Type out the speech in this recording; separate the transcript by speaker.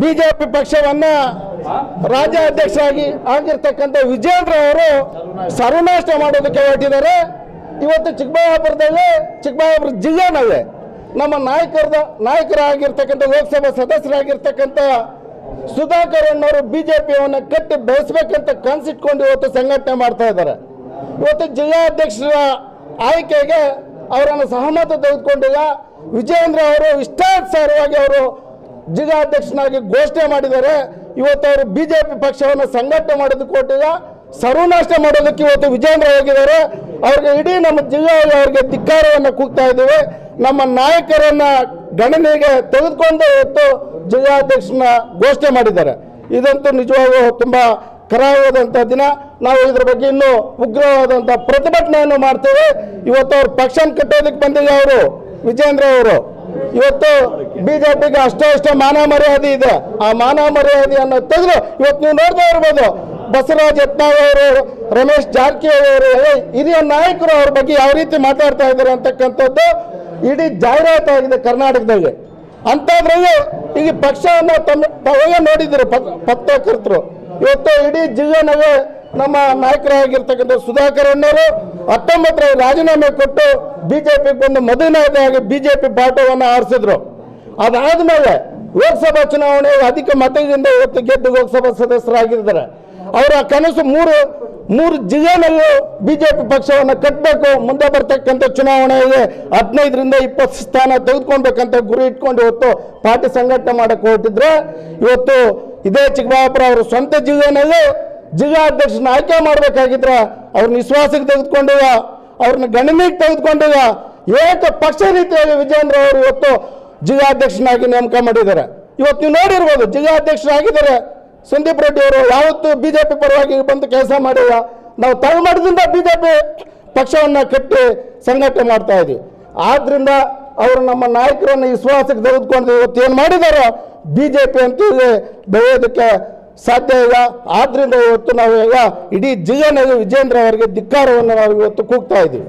Speaker 1: BJP ಪಕ್ಷವನ್ನ ರಾಜ್ಯಾಧ್ಯಕ್ಷರಾಗಿ ಆಗಿರ್ತಕ್ಕಂಥ ವಿಜೇಂದ್ರ ಅವರು ಸರ್ವನಾಶ ಮಾಡೋದಕ್ಕೆ ಹೊರಟಿದ್ದಾರೆ. ಇವತ್ತು ಚಿಕ್ಕಬಳ್ಳಾಪುರದಲ್ಲಿ ಚಿಕ್ಕಬಳ್ಳಾಪುರ ಜಿಲ್ಲೆನಲ್ಲೇ ನಮ್ಮ ನಾಯಕರದ ನಾಯಕರಾಗಿರ್ತಕ್ಕಂಥ ಲೋಕಸಭಾ ಸದಸ್ಯರಾಗಿರ್ತಕ್ಕಂಥ ಸುಧಾಕರ್ ಅಣ್ಣವರು ಬಿಜೆಪಿಯನ್ನು ಕಟ್ಟಿ ಬೆಳೆಸ್ಬೇಕಂತ ಕನ್ಸಿಟ್ಕೊಂಡು ಇವತ್ತು ಸಂಘಟನೆ ಮಾಡ್ತಾ ಇದ್ದಾರೆ. ಇವತ್ತು ಜಿಲ್ಲಾಧ್ಯಕ್ಷರ ಆಯ್ಕೆಗೆ ಅವರನ್ನು ಸಹಮತ ತೆಗೆದುಕೊಂಡಿಲ್ಲ. ವಿಜೇಂದ್ರ ಅವರು ಇಷ್ಟಾನುಸಾರವಾಗಿ ಅವರು ಜಿಲ್ಲಾಧ್ಯಕ್ಷನಾಗಿ ಘೋಷಣೆ ಮಾಡಿದ್ದಾರೆ ಇವತ್ತು ಅವರು ಬಿಜೆಪಿ ಪಕ್ಷವನ್ನು ಸಂಘಟನೆ ಮಾಡೋದಕ್ಕೆ ಕೊಟ್ಟಿಲ್ಲ, ಸರ್ವನಾಶ ಮಾಡೋದಕ್ಕೆ ಇವತ್ತು ವಿಜೇಂದ್ರ ಹೋಗಿದ್ದಾರೆ ಅವ್ರಿಗೆ ಇಡೀ ನಮ್ಮ ಜಿಲ್ಲೆಯಲ್ಲಿ ಅವರಿಗೆ ಧಿಕ್ಕಾರವನ್ನು ಕೂಗ್ತಾ ಇದ್ದೀವಿ. ನಮ್ಮ ನಾಯಕರನ್ನ ಗಣನೆಗೆ ತೆಗೆದುಕೊಂಡು ಇವತ್ತು ಜಿಲ್ಲಾಧ್ಯಕ್ಷನ ಘೋಷಣೆ ಮಾಡಿದ್ದಾರೆ. ಇದಂತೂ ನಿಜವಾಗೂ ತುಂಬಾ ಕರಾವಾದಂಥ ದಿನ. ನಾವು ಇದ್ರ ಬಗ್ಗೆ ಇನ್ನೂ ಉಗ್ರವಾದಂಥ ಪ್ರತಿಭಟನೆಯನ್ನು ಮಾಡ್ತೇವೆ. ಇವತ್ತು ಅವ್ರ ಪಕ್ಷನ ಕಟ್ಟೋದಕ್ಕೆ ಬಂದಿಲ್ಲ ಅವರು ವಿಜೇಂದ್ರ ಅವರು. ಇವತ್ತು ಬಿಜೆಪಿಗೆ ಅಷ್ಟೋ ಅಷ್ಟೋ ಮಾನ ಮರ್ಯಾದೆ ಇದೆ. ಆ ಮಾನ ಮರ್ಯಾದೆಯನ್ನು ತೆಗೆದು ಇವತ್ತು ನೀವು ನೋಡ್ತಾ ಇರ್ಬೋದು. ಬಸವರಾಜ್ ಯತ್ನಾಳ್ ಅವರು, ರಮೇಶ್ ಜಾರಕಿಹೊಳಿ ಅವರು ಹಿರಿಯ ನಾಯಕರು ಅವ್ರ ಬಗ್ಗೆ ಯಾವ ರೀತಿ ಮಾತಾಡ್ತಾ ಇದ್ದಾರೆ ಅಂತಕ್ಕಂಥದ್ದು ಇಡೀ ಜಾಹೀರಾತಾಗಿದೆ ಕರ್ನಾಟಕದಲ್ಲಿ. ಅಂಥದ್ರಲ್ಲಿ ಈಗ ಪಕ್ಷವನ್ನು ತಮ್ಮ ತಾವೇ ನೋಡಿದ್ರು ಪತ್ರಕರ್ತರು? ಇವತ್ತು ಇಡೀ ಜಿಲ್ಲೆನವೇ ನಮ್ಮ ನಾಯಕರಾಗಿರ್ತಕ್ಕಂಥ ಸುಧಾಕರ್ ಅಣ್ಣವರು ಹತ್ತೊಂಬತ್ತರ ರಾಜೀನಾಮೆ ಕೊಟ್ಟು ಬಿಜೆಪಿ ಬಂದು ಮೊದಲನೇದಾಗಿ ಬಿಜೆಪಿ ಪಾಠವನ್ನು ಆರಿಸಿದ್ರು. ಅದಾದ್ಮೇಲೆ ಲೋಕಸಭಾ ಚುನಾವಣೆ ಅಧಿಕ ಮತದಿಂದ ಇವತ್ತು ಗೆದ್ದು ಲೋಕಸಭಾ ಸದಸ್ಯರಾಗಿದ್ದಾರೆ. ಅವರ ಕನಸು ಮೂರು ಮೂರು ಜಿಲ್ಲೆಯಲ್ಲೂ ಬಿಜೆಪಿ ಪಕ್ಷವನ್ನು ಕಟ್ಟಬೇಕು ಮುಂದೆ ಬರ್ತಕ್ಕಂಥ ಚುನಾವಣೆಗೆ ಹದಿನೈದರಿಂದ ಇಪ್ಪತ್ತು ಸ್ಥಾನ ತೆಗೆದುಕೊಳ್ಬೇಕಂತ ಗುರಿ ಇಟ್ಕೊಂಡು ಇವತ್ತು ಪಾರ್ಟಿ ಸಂಘಟನೆ ಮಾಡಕ್ಕೆ ಹೊರಟಿದ್ರೆ, ಇವತ್ತು ಇದೇ ಚಿಕ್ಕಬಳ್ಳಾಪುರ ಅವರ ಸ್ವಂತ ಜಿಲ್ಲೆನಲ್ಲಿ ಜಿಲ್ಲಾಧ್ಯಕ್ಷನ ಆಯ್ಕೆ ಮಾಡಬೇಕಾಗಿದ್ರೆ ಅವ್ರ ವಿಶ್ವಾಸಕ್ಕೆ ತೆಗೆದುಕೊಂಡಿಲ್ಲ ಅವ್ರನ್ನ ಗಣನೆಗೆ ತೆಗೆದುಕೊಂಡಿಲ್ಲ ಏಕ ಪಕ್ಷ ರೀತಿಯಾಗಿ ವಿಜೇಂದ್ರ ಅವರು ಇವತ್ತು ಜಿಲ್ಲಾಧ್ಯಕ್ಷನಾಗಿ ನೇಮಕ ಮಾಡಿದ್ದಾರೆ. ಇವತ್ತು ನೀವು ನೋಡಿರ್ಬೋದು ಜಿಲ್ಲಾಧ್ಯಕ್ಷರಾಗಿದ್ದಾರೆ. ಸಂದೀಪ್ ರೆಡ್ಡಿ ಅವರು ಯಾವತ್ತೂ ಬಿಜೆಪಿ ಪರವಾಗಿ ಬಂದು ಕೆಲಸ ಮಾಡಿಲ್ಲ. ನಾವು ತಳಮಟ್ಟದಿಂದ ಬಿಜೆಪಿ ಪಕ್ಷವನ್ನು ಕಟ್ಟಿ ಸಂಘಟನೆ ಮಾಡ್ತಾ ಇದ್ದೀವಿ ಆದ್ರಿಂದ ಅವರು ನಮ್ಮ ನಾಯಕರನ್ನು ವಿಶ್ವಾಸಕ್ಕೆ ತೆಗೆದುಕೊಂಡು ಇವತ್ತು ಏನು ಮಾಡಿದಾರೋ ಬಿಜೆಪಿ ಅಂತ ಇಲ್ಲಿ ಬೆಳೆಯೋದಕ್ಕೆ ಸಾಧ್ಯ ಇಲ್ಲ. ಆದ್ರಿಂದ ಇವತ್ತು ನಾವು ಈಗ ಇಡೀ ಜಿಲ್ಲೆನಲ್ಲಿ ವಿಜೇಂದ್ರ ಅವರಿಗೆ ಧಿಕ್ಕಾರವನ್ನು ನಾವು ಇವತ್ತು ಕೂಗ್ತಾ ಇದ್ದೀವಿ.